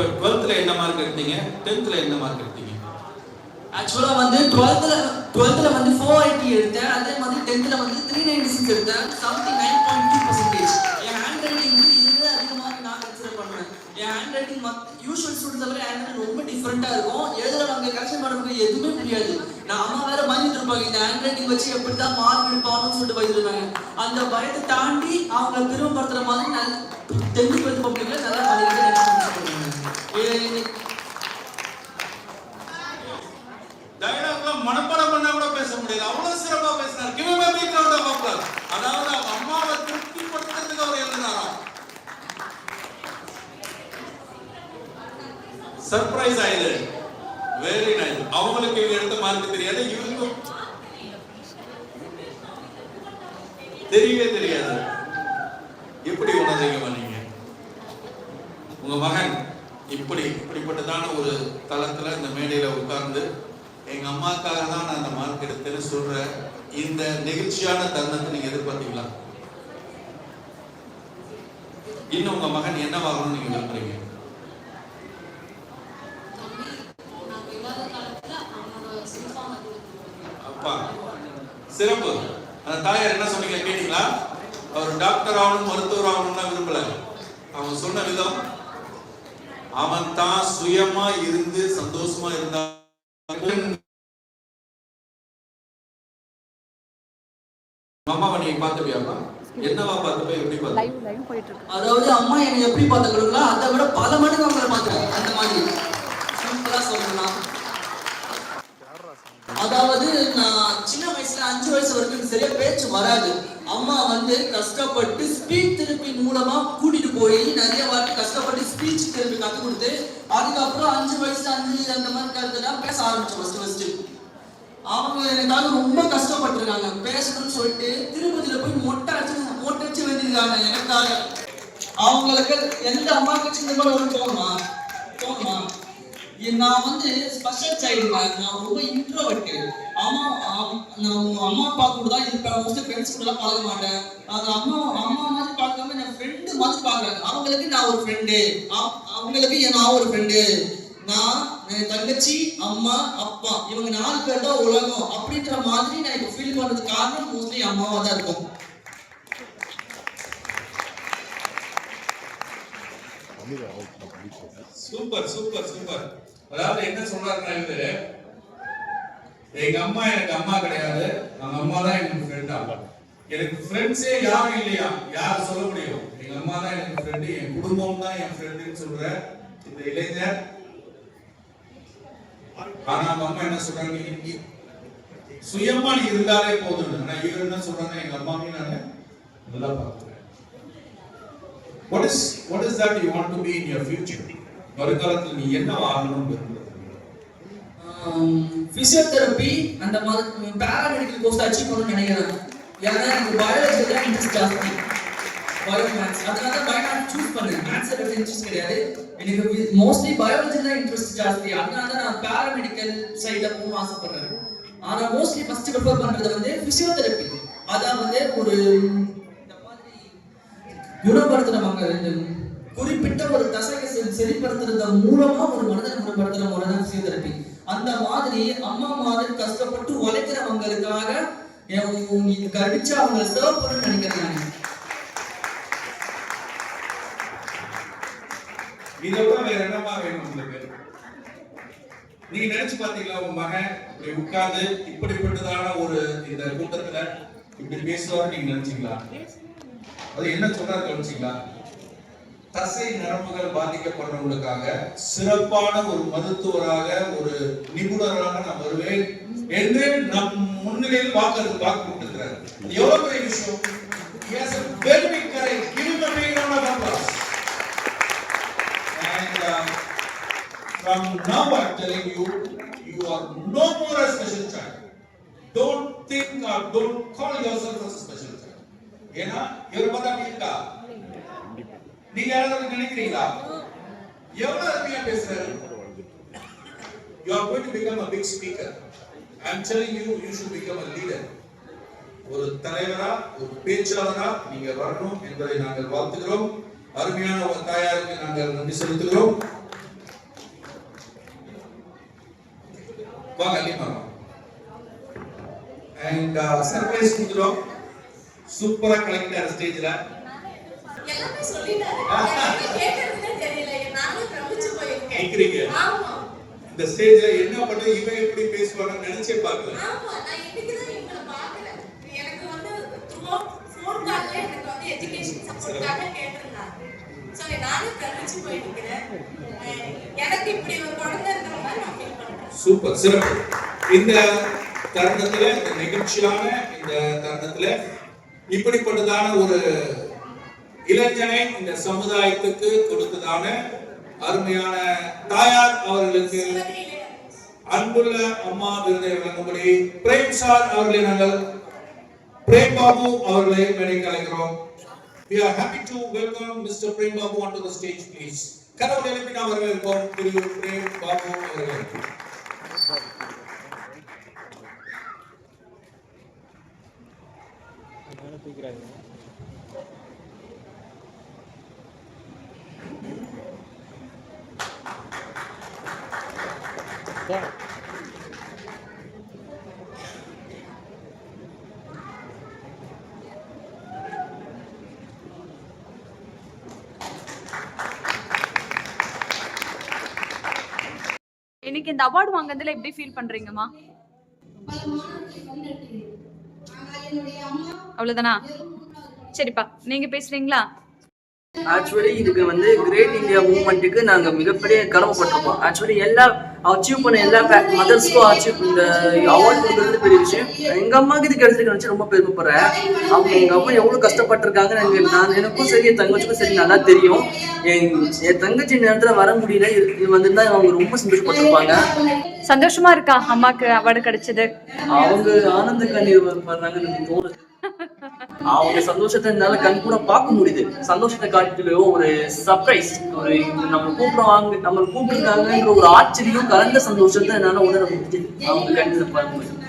இப்போ டுவெல்த்தில் என்ன மார்க் எடுத்தீங்க? டென்த்தில் என்ன மார்க் எடுத்தீங்க? ஆக்சுவலா வந்து டுவெல்த்தில் டுவெல்த்தில் வந்து ஃபோர் எயிட்டி எடுத்தேன். அதே மாதிரி டென்த்தில் வந்து த்ரீ நைன்டி சிக்ஸ் எடுத்தேன். Seventy nine point two percentage என் ஹேண்ட் ரைட்டிங் வந்து இதுவே அதிகமாக நான் கன்சிடர் பண்ணுவேன். என் ஹேண்ட் ரைட்டிங் யூஸ்வல் ஸ்டூடெண்ட்ஸ் விட ஹேண்ட் ரைட்டிங் ரொம்ப டிஃப்ரெண்ட்டாக இருக்கும். எழுதுறவங்க கரெக்ஷன் பண்ணுறதுக்கு எதுவுமே முடியாது நான் அம்மா வேற பயந்துட்டு இருப்பாங்க. இந்த ஹேண்ட் ரைட்டிங் வச்சு எப்படி தான் மார்க் எடுப்பாங்கன்னு சொல்லிட்டு பயந்துட்டு இருந்தாங்க அந்த பயத்தை தாண்டி அவங்கள பெருமைப்படுத்துற மாதிரி நல்ல டென்த்து டுவெல்த் பப்ளிக்ல நல்லா பண்ணிருக்கேன் டயலாக்லாம் மனப்பாடம் பண்ணா கூட பேச முடியாது. அவ்வளவு சிறப்பா பேசினார். Give him a big round of applause. அதாவது அவங்க அம்மாவை திருப்திப்படுத்துறதுக்கு அவர் எழுதினாராம் சர்ப்ரைஸ் ஆயிடு வெரி நைஸ் அவங்களுக்கு இவங்க எடுத்த மார்க் தெரியாது. இவருக்கும் தெரியவே தெரியாது. எப்படி உணர்றீங்க நீங்க உங்க மகன் இப்படி இப்படிப்பட்டதான ஒரு தளத்துல இந்த மேடையில உட்கார்ந்து எங்க அம்மாக்காக தான் நான் அந்த மார்க் எடுத்தேன்னு சொல்ற இந்த நெகிழ்ச்சியான தருணத்தை நீங்க எதிர்பார்த்தீங்களா? இன்னும் உங்க மகன் என்னவாகணும்னு நீங்க விரும்புறீங்க? அப்பா சிறப்பு. அந்த தாயார் என்ன சொன்னீங்க கேட்டீங்களா? அவர் டாக்டர் ஆகணும் மருத்துவர் ஆகணும்னா விரும்பல. அவங்க சொன்ன விதம் அவன் தான் சுயமா இருந்து சந்தோஷமா இருந்தா அம்மாவை நீங்க பார்த்துப்பியாப்பா என்னவா பார்த்துப்ப எப்படி பார்த்து லைவ் லைவ் போயிட்டு இருக்கு அதாவது அம்மா என்னை எப்படி பார்த்துக்கிறாங்களோ அதை விட பல மடங்கு அவங்கள பார்த்துக்கிறேன் அந்த மாதிரி. சிம்பிளா சொல்லணும்னா. அதாவது நான் சின்ன வயசுல அஞ்சு வயசு வரைக்கும் சரியா பேச்சு வராது. அம்மா வந்து கஷ்டப்பட்டு ஸ்பீச் தெரப்பி மூலமா கூட்டிட்டு போய் நிறைய வாட்டி கஷ்டப்பட்டு ஸ்பீச் தெரப்பி கத்து கொடுத்து அதுக்கப்புறம் அஞ்சு வயசு அஞ்சு அந்த மாதிரி கருத்துனா பேச ஆரம்பிச்சோம் ஃபர்ஸ்ட் ஃபர்ஸ்ட் அவங்க எனக்காக ரொம்ப கஷ்டப்பட்டிருக்காங்க. பேசணும்னு சொல்லிட்டு திருப்பதியில போய் மொட்டை அடிச்சு மொட்டை அடிச்சு வேண்டியிருக்காங்க எனக்காக. அவங்களுக்கு எந்த அம்மாவுக்கு இந்த மாதிரி ஒரு தோணுமா தோணுமா நான் வந்து ஸ்பெஷல் சைல்டுங்க நான் ரொம்ப இன்ட்ரோவர்ட்டு அம்மா நான் அம்மா அப்பா கூட தான் இருப்பேன். மோஸ்ட்லி ஃப்ரெண்ட்ஸ் கூட எல்லாம் பழக மாட்டேன். அது அம்மா அம்மா மாதிரி பார்க்காம என் ஃப்ரெண்டு மாதிரி பார்க்குறாங்க அவங்களுக்கு நான் ஒரு ஃப்ரெண்டு அவங்களுக்கு என் நான் ஒரு ஃப்ரெண்டு நான் என் தங்கச்சி அம்மா அப்பா. இவங்க நாலு பேர் தான் உலகம். அப்படின்ற மாதிரி நான் இப்போ ஃபீல் பண்ணுறது காரணம் மோஸ்ட்லி அம்மாவாக தான் இருக்கும். Super super super. அதாவது என்ன சொல்றாருன்னா இவரு எங்க அம்மா எனக்கு அம்மா கிடையாது. அவங்க அம்மா தான் எனக்கு ஃப்ரெண்டா எனக்கு ஃப்ரெண்ட்ஸே யாரும் இல்லையா? யார் சொல்ல முடியும்? எங்க அம்மா தான் எனக்கு ஃப்ரெண்டு என் குடும்பம் தான் என் ஃப்ரெண்டுன்னு சொல்ற இந்த இளைஞர். ஆனா அவங்க அம்மா என்ன சொல்றாங்க? இன்னைக்கு சுயமா நீ இருந்தாலே போதும் ஆனா இவர் என்ன சொல்றாங்க எங்க அம்மாவையும் நான் நல்லா பார்க்கிறேன் What is what is that you want to be in your future? வருங்காலத்தில் நீ என்ன ஆகணும் பிசியோதெரபி அந்த மாதிரி பேராமெடிக்கல் கோர்ஸ் அச்சீவ் பண்ணணும்னு நினைக்கிறேன் ஏன்னா எனக்கு பயாலஜி தான் இன்ட்ரெஸ்ட் ஜாஸ்தி. பயோ மேத்ஸ் அதனால தான் பயோ மேத்ஸ் சூஸ் பண்ணேன். மேத்ஸ் எனக்கு இன்ட்ரெஸ்ட் கிடையாது. எனக்கு மோஸ்ட்லி பயாலஜி தான் இன்ட்ரெஸ்ட் ஜாஸ்தி. அதனால தான் நான் பேராமெடிக்கல் சைடில் போகணும்னு ஆசைப்படுறேன். ஆனா மோஸ்ட்லி ஃபர்ஸ்ட் ப்ரிஃபர் பண்ணுறது வந்து பிசியோதெரப்பி அதான் வந்து ஒரு இந்த மாதிரி குணப்படுத்துறவங்க குறிப்பிட்ட ஒரு தசையை செ- சரிப்படுத்துறது மூலமா ஒரு மனிதனை குணப்படுத்துற முறைதான் அந்த மாதிரி அம்மா மாதிரி கஷ்டப்பட்டு உழைக்கிறவங்களுக்காக கடிச்சு உங்களுக்கு அவங்களை சர்வ் பண்ண நினைக்கிறேன் இதை விட வேற என்னமா வேணும் உங்களுக்கு நீங்க நினைச்சு பாத்தீங்களா உங்க மகன் இப்படி உட்கார்ந்து இப்படிப்பட்டதான ஒரு இந்த கூட்டத்துல இப்படி பேசுவார் நீங்க நினைச்சீங்களா? அது என்ன சொல்றாரு கவனிச்சீங்களா? தசை நரம்புகள் பாதிக்கப்படுறவங்களுக்காக சிறப்பான ஒரு மருத்துவராக ஒரு நிபுணராக நான் வருவேன் என்று நம் முன்னிலையில் வாக்கு வாக்கு கொடுத்திருக்கிறார் எவ்வளவு பெரிய விஷயம் From now I'm telling you, you are no more a special child. Don't ஏன்னா இவர் பார்த்தா இருக்கா நீங்க யாராவது நினைக்கிறீங்களா எவ்வளவு அருமையா பேசுறாரு. You are going to become a big speaker. I'm telling you you should become a leader. ஒரு தலைவரா ஒரு பேச்சாளரா நீங்க வரணும் என்பதை நாங்கள் வாழ்த்துகிறோம். அருமையான ஒரு தாயாருக்கு நாங்கள் நன்றி செலுத்துகிறோம். வாங்க அதிகமாக அண்ட் சர்ப்ரைஸ் கொடுத்துடும் சூப்பரா கலெக்டர் ஸ்டேஜ்ல எல்லாமே சொல்லிட்டாரு எனக்கு கேட்கறதுனே தெரியல. நானும் பிரமிச்சு போயிருக்கேன். ஆமா. இந்த ஸ்டேஜ்ல என்ன பண்ண இவன் எப்படி பேசுவான்னு நினைச்சே பார்க்கல. ஆமா. நான் இன்னைக்குதான் இவங்களை பார்க்கல. எனக்கு வந்து த்ரூ ஃபோன் கால்ல எனக்கு வந்து எஜுகேஷன் சப்போர்ட்காக கேட்டிருந்தாங்க. ஸோ நானும் பிரமிச்சு போயிருக்கிறேன். எனக்கு இப்படி ஒரு குழந்தை இருக்கிற மாதிரி நான் ஃபீல் பண்றேன். சூப்பர். சிறப்பு. இந்த தருணத்துல இந்த நெகிழ்ச்சியான இந்த தருணத்துல இப்படிப்பட்டதான ஒரு இளைஞனை இந்த சமுதாயத்துக்கு கொடுத்ததான அருமையான தாயார் அவர்களுக்கு அன்புள்ள அம்மா விருதை வழங்கும்படி பிரேம் சார் அவர்களை நாங்கள் பிரேம் பாபு அவர்களை மேடைக்கு அழைக்கிறோம் We are happy to welcome Mr. Prem Babu onto the stage, please. கரவல் எழுப்பி நாம் வரவேற்போம் திரு பிரேம் பாபு அவர்கள் அவர்களை இன்னைக்கு இந்த அவார்டு வாங்குறதுல எப்படி ஃபீல் பண்றீங்கம்மா? அவ்வளவுதானா? சரிப்பா. நீங்க பேசுறீங்களா? ஆக்சுவலி இதுக்கு வந்து கிரேட் இந்தியா மூவ்மெண்ட்டுக்கு நாங்க மிகப்பெரிய கடமைப்பட்டிருக்கோம். ஆக்சுவலி எல்லா அச்சீவ் பண்ண எல்லா மதர்ஸ்க்கும் அச்சீவ் இந்த அவார்ட் கொடுக்கறது பெரிய விஷயம். எங்க அம்மாக்கு இது கிடைச்சிருக்கு நினைச்சு ரொம்ப பெருமைப்படுறேன். அவங்க எங்க அம்மா எவ்வளவு கஷ்டப்பட்டிருக்காங்க எனக்கு நான் எனக்கும் சரி என் தங்கச்சிக்கும் சரி நல்லா தெரியும். என் என் தங்கச்சி நேரத்துல வர முடியல. இது வந்துருந்தா அவங்க ரொம்ப சந்தோஷப்பட்டிருப்பாங்க. சந்தோஷமா இருக்கா அம்மாக்கு அவார்டு கிடைச்சது? அவங்க ஆனந்த கண்ணீர் எனக்கு தோணுது. அவங்க சந்தோஷத்தை என்னால கண் கூட பார்க்க முடியுது. சந்தோஷத்தை காட்டிலும் ஒரு சர்ப்ரைஸ் ஒரு நம்ம கூப்பிடுவாங்க நம்ம கூப்பிட்டுருக்காங்கன்ற ஒரு ஆச்சரியம் கலந்த சந்தோஷத்தை என்னால உணர முடிஞ்சது அவங்க கண்ணில் பார்க்கும்போது.